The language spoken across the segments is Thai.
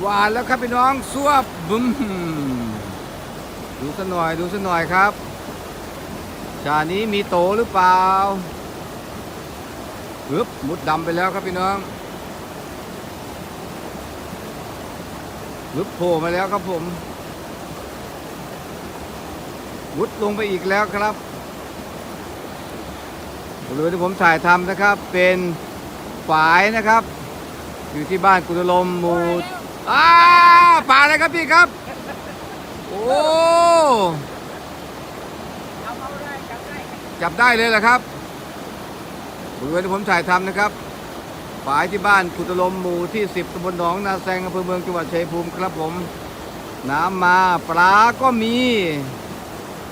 หวานแล้วครับพี่น้องสวบบึ้มดูสักหน่อยดูสักหน่อยครับจานนี้มีโตหรือเปล่าฮึบมุดดำไปแล้วครับพี่น้องฮึบโผล่มาแล้วครับผมมุดลงไปอีกแล้วครับบริเวณที่ผมถ่ายทำนะครับเป็นฝายนะครับ อยู่ที่บ้านกุลลมหมู อ้าปลาอะไรครับพี่ครับ โอ้จับได้เลยเหรอครับบริเวณที่ผมถ่ายทำนะครับฝายที่บ้านกุตลมหมู่ที่ 10ตำบลหนองนาแซงอำเภอเมืองจังหวัดชัยภูมิครับผม น้ำมาปลาก็มี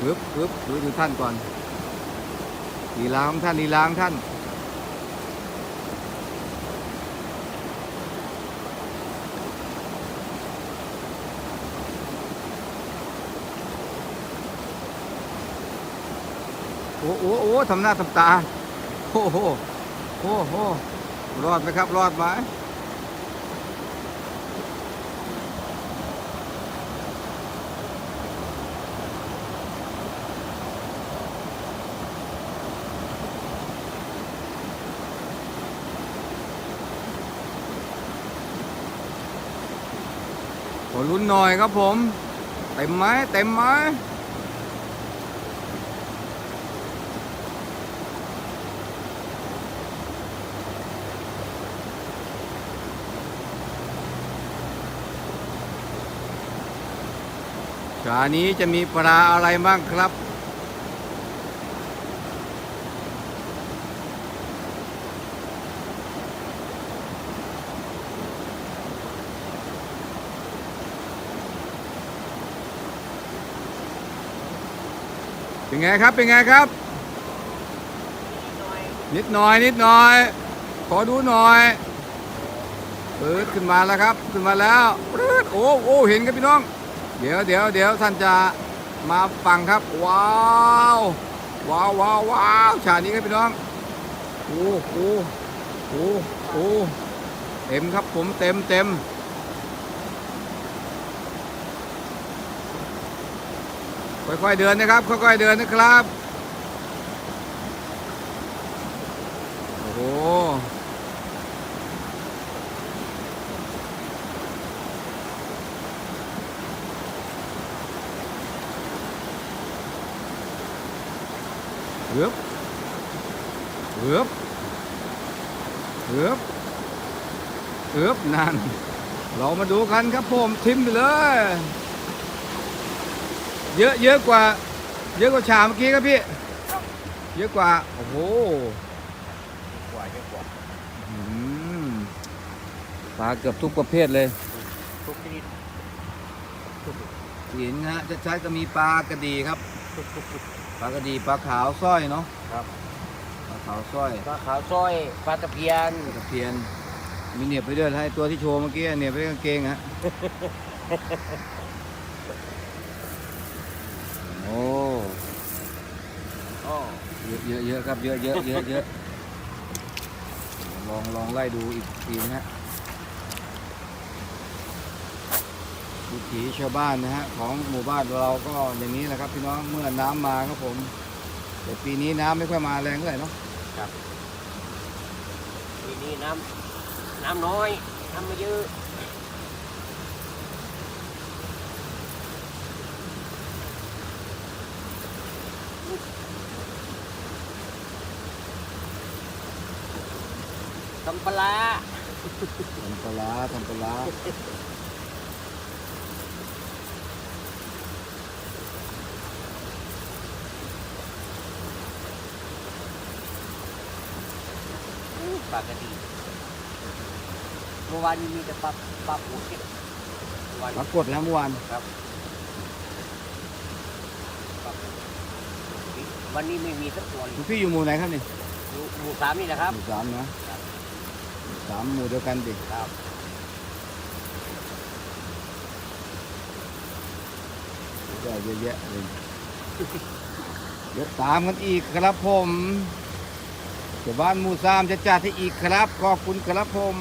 ปึ๊บปึ๊บดูดูท่านก่อนลีลาของท่านลีลาของท่าน อ้โอ้โอ้ทำหน้าทำตาโอ้โหโอ้โหรอดไหมครับ รอดไหมขอลุ้นหน่อยครับผม เต็มไหมเต็มไหม ชานนี้จะมีปลาอะไรบ้างครับ เป็นไงครับ เป็นไงครับ นิดหน่อย นิดหน่อย ขอดูหน่อยเปิดขึ้นมาแล้วครับ ขึ้นมาแล้วโอ้โอ้เห็นครับพี่น้อง เดี๋ยวเดี๋ยวเดี๋ยวท่านจะมาฟังครับ ว้าวว้าวว้าวว้าวฉากนี้ครับพี่น้องโอ้โหโอ้โหเต็มครับผมเต็มเต็มค่อยๆเดินนะครับค่อยๆเดินนะครับโอ้โห เหือบเหือบเหือบเหือบนั่น เรามาดูกันครับผมทิมไปเลย เยอะเยอะกว่า เยอะกว่าชาเมื่อกี้ครับพี่ เยอะกว่า โอ้โหกว่าเยอะกว่าอืมปลาเกือบทุกประเภทเลยทุกชนิดเห็นนะฮะจะใช้ก็มีปลากระดีครับปลากระดีปลาขาวสร้อยเนาะครับปลาขาวสร้อยปลาขาวสร้อยปลาตะเพียนตะเพียน มีเหนียบไปด้วยให้ตัวที่โชว์เมื่อกี้เหนียบไปด้วยกางเกงฮะโอ้อ๋อเยอะเยอะเยอะครับเยอะเยอะเยอะเยอะลองลองไล่ดูอีกทีนะฮะ วิถีชาวบ้านนะฮะของหมู่บ้านเราก็อย่างนี้แหละครับพี่น้องเมื่อน้ำมาครับผม แต่ปีนี้น้ำไม่ค่อยมาแรงเท่าไหร่เนาะทีนี้น้ำน้ำน้อยน้ำไม่เยอะตำปลาร้าทำปลาร้าทำปลา ปลากระดีเมื่อวานนี้มีแต่ปลาปลาปูสิวันปรากฏแล้วเมื่อวานครับปลาปูวันนี้ไม่มีสักตัวเลยคุณพี่อยู่หมู่ไหนครับนี่หมู่หมู่สามนี่นะครับ หมู่สามนะครับหมู่สามหมู่เดียวกันดิครับเยอะเยอะแยะเลยเดี๋ยวตามกันอีกครับผม เจ้าบ้านหมู่สามจะจัดให้อีกครับ ขอบคุณครับผม